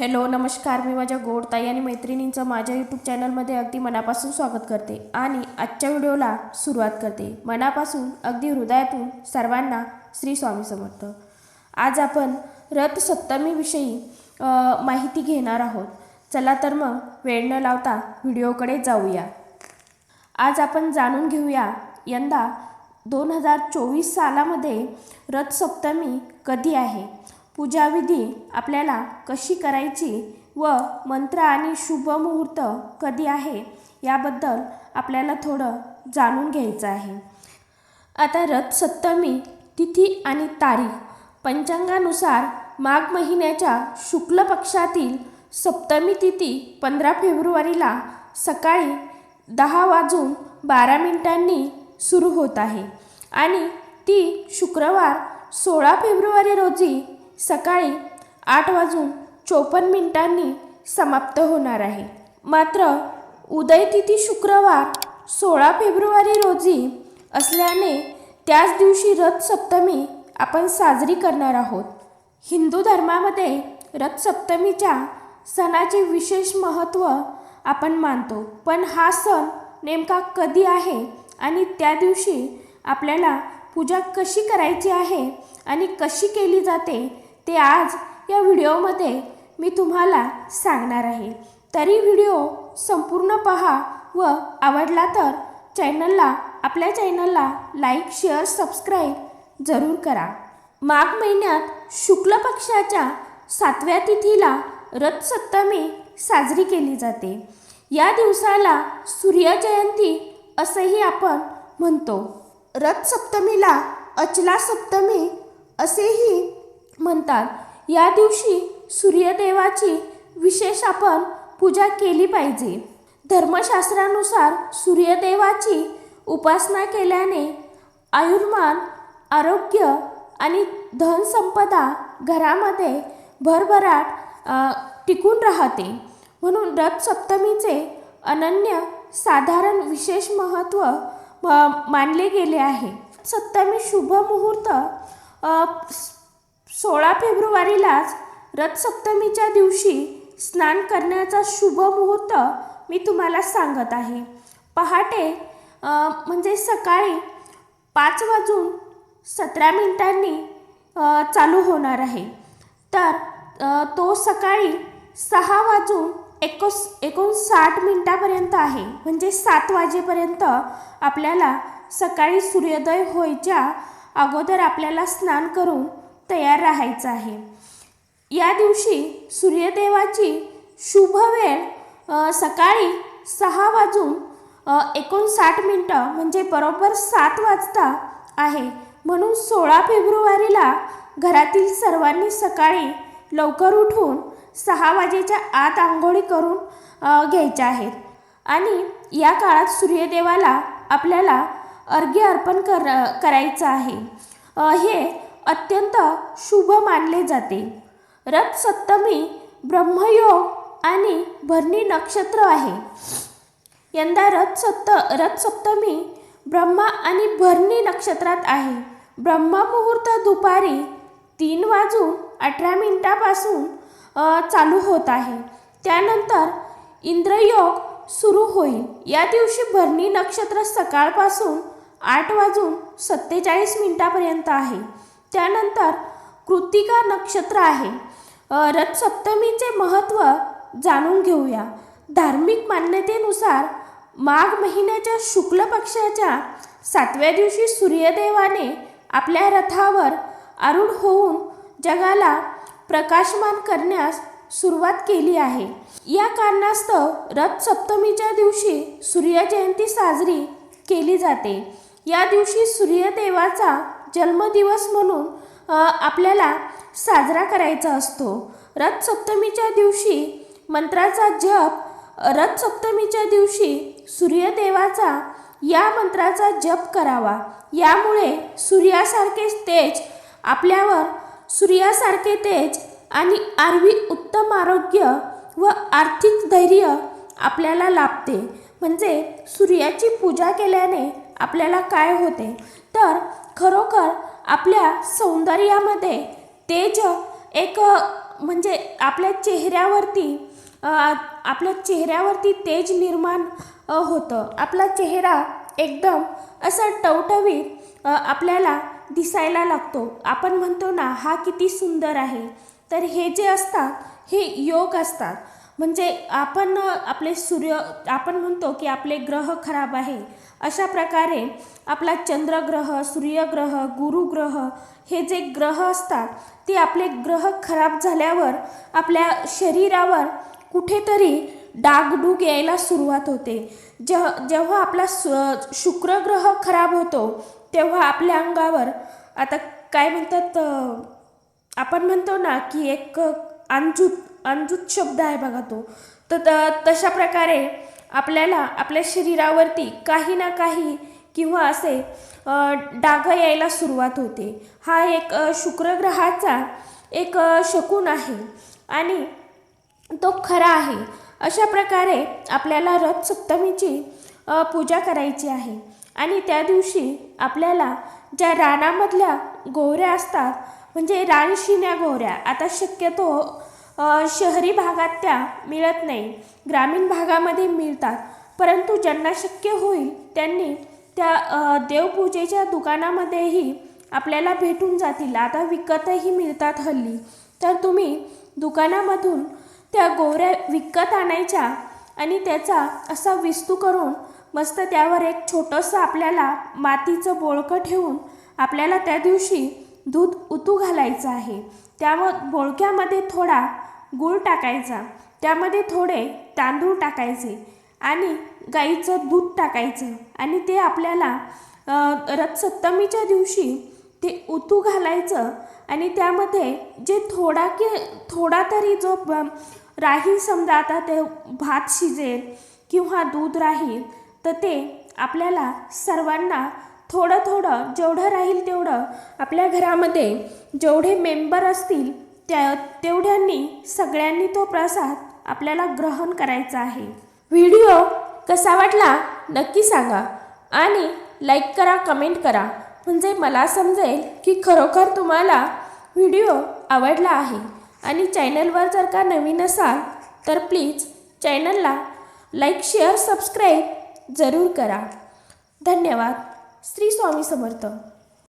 Hello नमस्कार. मी माझ्या गोड ताई आणि मैत्रिणींचं माझ्या यूट्यूब चॅनलमध्ये अगदी मनापासून स्वागत करते आणि आजच्या व्हिडिओला सुरुवात करते. मनापासून अगदी हृदयातून सर्वांना श्री स्वामी समर्थ. आज आपण रथसप्तमीविषयी माहिती घेणार आहोत. चला तर मग वेळ न लावता व्हिडिओकडे जाऊया. आज आपण जाणून घेऊया यंदा दोन हजार चोवीस सालामध्ये रथसप्तमी कधी आहे? पूजाविधी आपल्याला कशी करायची व मंत्र आणि शुभ मुहूर्त कधी आहे याबद्दल आपल्याला थोडं जाणून घ्यायचं आहे. आता रथसप्तमी तिथी आणि तारीख. पंचांगानुसार माघ महिन्याच्या शुक्ल पक्षातील सप्तमी तिथी पंधरा फेब्रुवारीला सकाळी दहा वाजून बारा मिनिटांनी सुरू होत आहे आणि ती शुक्रवार सोळा फेब्रुवारी रोजी सकाळी आठ वाजून चोपन्न मिनिटांनी समाप्त होणार आहे. मात्र उदयतिथी शुक्रवार सोळा फेब्रुवारी रोजी असल्याने त्याच दिवशी रथसप्तमी आपण साजरी करणार आहोत. हिंदू धर्मामध्ये रथसप्तमीच्या सणाचे विशेष महत्त्व आपण मानतो. पण हा सण नेमका कधी आहे आणि त्या दिवशी आपल्याला पूजा कशी करायची आहे आणि कशी केली जाते ते आज या व्हिडिओमध्ये मी तुम्हाला सांगणार आहे. तरी व्हिडिओ संपूर्ण पहा व आवडला तर चॅनलला आपल्या चॅनलला लाईक शेअर सबस्क्राईब जरूर करा. माघ महिन्यात शुक्ल पक्षाच्या सातव्या तिथीला रथसप्तमी साजरी केली जाते. या दिवसाला सूर्यजयंती असंही आपण म्हणतो. रथसप्तमीला अचला सप्तमी असेही म्हणतात या दिवशी सूर्यदेवाची विशेष आपण पूजा केली पाहिजे. धर्मशास्त्रानुसार सूर्यदेवाची उपासना केल्याने आयुर्मान आरोग्य आणि धनसंपदा घरामध्ये भरभराट टिकून राहते. म्हणून रथसप्तमीचे अनन्य साधारण विशेष महत्त्व म- मानले गेले आहे. सप्तमी शुभ मुहूर्त सोळा फेब्रुवारीलाच रथसप्तमीच्या दिवशी स्नान करण्याचा शुभ मुहूर्त मी तुम्हाला सांगत आहे. पहाटे म्हणजे सकाळी पाच वाजून सतरा मिनिटांनी चालू होणार आहे. तर तो सकाळी सहा वाजून एकोस एकोणसाठ मिनटापर्यंत आहे. म्हणजे सात वाजेपर्यंत आपल्याला सकाळी सूर्योदय व्हायच्या अगोदर आपल्याला स्नान करून तयार राहायचं आहे. या दिवशी सूर्यदेवाची शुभ वेळ सकाळी सहा वाजून एकोणसाठ मिनटं म्हणजे बरोबर सात वाजता आहे. म्हणून सोळा फेब्रुवारीला घरातील सर्वांनी सकाळी लवकर उठून सहा वाजेच्या आत आंघोळी करून घ्यायच्या आहेत. आणि या काळात सूर्यदेवाला आपल्याला अर्घ्य अर्पण कर करायचं आहे. हे अत्यंत शुभ मानले जाते. रथसप्तमी ब्रह्मयोग आणि भरणी नक्षत्र आहे. यंदा रथसप्त रथसप्तमी ब्रह्मा आणि भरणी नक्षत्रात आहे. ब्रह्ममुहूर्त दुपारी तीन वाजून अठरा मिनिटापासून चालू होत आहे. त्यानंतर इंद्रयोग सुरू होईल. या दिवशी भरणी नक्षत्र सकाळपासून आठ वाजून सत्तेचाळीस मिनिटापर्यंत आहे. त्यानंतर कृतिका नक्षत्र आहे. रथसप्तमीचे महत्त्व जाणून घेऊया. धार्मिक मान्यतेनुसार माघ महिन्याच्या शुक्ल पक्षाच्या सातव्या दिवशी सूर्यदेवाने आपल्या रथावर आरूढ होऊन जगाला प्रकाशमान करण्यास सुरुवात केली आहे. या कारणास्तव रथ सप्तमीच्या दिवशी सूर्यजयंती साजरी केली जाते. या दिवशी सूर्यदेवाचा जन्मदिवस म्हणून आपल्याला साजरा करायचा असतो. रथसप्तमीच्या दिवशी मंत्राचा जप रथसप्तमीच्या दिवशी सूर्यदेवाचा या मंत्राचा जप करावा. यामुळे सूर्यासारखे तेज आपल्यावर सूर्यासारखे तेज आणि आरवी उत्तम आरोग्य व आर्थिक धैर्य आपल्याला लाभते. म्हणजे सूर्याची पूजा केल्याने आपल्याला काय होते? तर खरोखर आपल्या सौंदर्यामध्ये तेज एक म्हणजे आपल्या चेहऱ्यावरती आपल्या चेहऱ्यावरती तेज निर्माण होतं. आपला चेहरा एकदम असं टवटवीत आपल्याला दिसायला लागतो. आपण म्हणतो ना हा किती सुंदर आहे. तर हे जे असतात हे योग असतात. म्हणजे आपण आपले सूर्य आपण म्हणतो की आपले ग्रह खराब आहे. अशा प्रकारे आपला चंद्रग्रह सूर्यग्रह गुरुग्रह हे जे ग्रह असतात ते आपले ग्रह खराब झाल्यावर आपल्या शरीरावर कुठेतरी डागडूग यायला सुरुवात होते. जेव्हा जेव्हा आपला स शुक्र ग्रह खराब होतो तेव्हा आपल्या अंगावर आता काय म्हणतात आपण म्हणतो ना की एक अंजूत अंजूत शब्द आहे बघा तो. तर त तशा प्रकारे आपल्याला आपल्या शरीरावरती काही ना काही किंवा असे डाग यायला सुरुवात होते. हा एक शुक्रग्रहाचा एक शकून आहे आणि तो खरा आहे. अशा प्रकारे आपल्याला रथ सप्तमीची पूजा करायची आहे. आणि त्या दिवशी आपल्याला ज्या रानामधल्या गोवऱ्या असतात म्हणजे रानशिन्या गोवऱ्या आता शक्यतो शहरी भागात त्या मिळत नाही. ग्रामीण भागामध्ये मिळतात. परंतु ज्यांना शक्य होईल त्यांनी त्या देवपूजेच्या दुकानामध्येही आपल्याला भेटून जातील. आता विकतही मिळतात हल्ली. तर तुम्ही दुकानामधून त्या गोवऱ्या विकत आणायच्या आणि त्याचा असा विस्तू करून मस्त त्यावर एक छोटंसं आपल्याला मातीचं बोळकं ठेवून आपल्याला त्या दिवशी दूध उतू घालायचं आहे. त्यावर बोळक्यामध्ये थोडा गूळ टाकायचा. त्यामध्ये थोडे तांदूळ टाकायचे आणि गाईचं दूध टाकायचं आणि ते आपल्याला रथसप्तमीच्या दिवशी ते उतू घालायचं आणि त्यामध्ये जे थोडा की थोडा तरी जो ब- राहील समजा आता ते भात शिजेल किंवा दूध राहील तर ते आपल्याला सर्वांना थोडं थोडं जेवढं राहील तेवढं आपल्या घरामध्ये जेवढे मेंबर असतील त्या तेवढ्यांनी सगळ्यांनी तो प्रसाद आपल्याला ग्रहण करायचा आहे. व्हिडिओ कसा वाटला नक्की सांगा आणि लाईक करा कमेंट करा. म्हणजे मला समजेल की खरोखर तुम्हाला व्हिडिओ आवडला आहे. आणि चॅनलवर जर का नवीन असाल तर प्लीज चॅनलला लाईक शेअर सबस्क्राईब जरूर करा. धन्यवाद. श्री स्वामी समर्थ.